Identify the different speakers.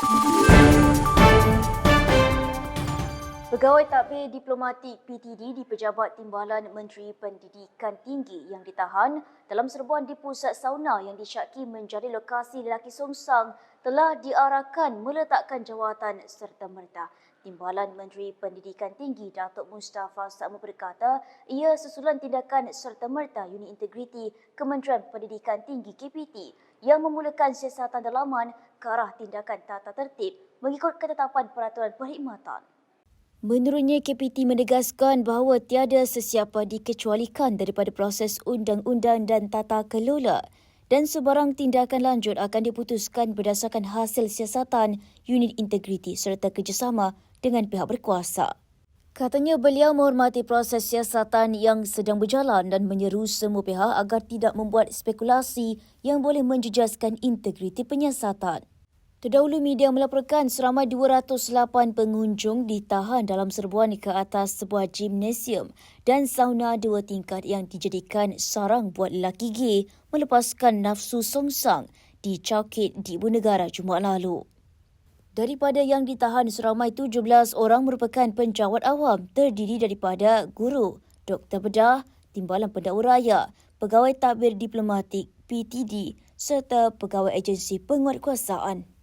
Speaker 1: thank you Pegawai Takbir Diplomatik PTD di Pejabat Timbalan Menteri Pendidikan Tinggi yang ditahan dalam serbuan di pusat sauna yang disyaki menjadi lokasi lelaki songsang telah diarahkan meletakkan jawatan serta-merta. Timbalan Menteri Pendidikan Tinggi Datuk Mustafa Sakmu berkata ia susulan tindakan serta-merta Unit Integriti Kementerian Pendidikan Tinggi KPT yang memulakan siasatan dalaman ke arah tindakan tata tertib mengikut ketetapan peraturan perkhidmatan. Menurutnya, KPT menegaskan bahawa tiada sesiapa dikecualikan daripada proses undang-undang dan tata kelola dan sebarang tindakan lanjut akan diputuskan berdasarkan hasil siasatan unit integriti serta kerjasama dengan pihak berkuasa. Katanya beliau menghormati proses siasatan yang sedang berjalan dan menyeru semua pihak agar tidak membuat spekulasi yang boleh menjejaskan integriti penyiasatan. Terdahulu media melaporkan seramai 208 pengunjung ditahan dalam serbuan ke atas sebuah gimnasium dan sauna dua tingkat yang dijadikan sarang buat lelaki gay melepaskan nafsu songsang di Chowkit di Ibu Negara Jumaat lalu. Daripada yang ditahan seramai 17 orang merupakan penjawat awam terdiri daripada guru, doktor bedah, timbalan pendakwa raya, pegawai tabir diplomatik, PTD serta pegawai agensi penguatkuasaan.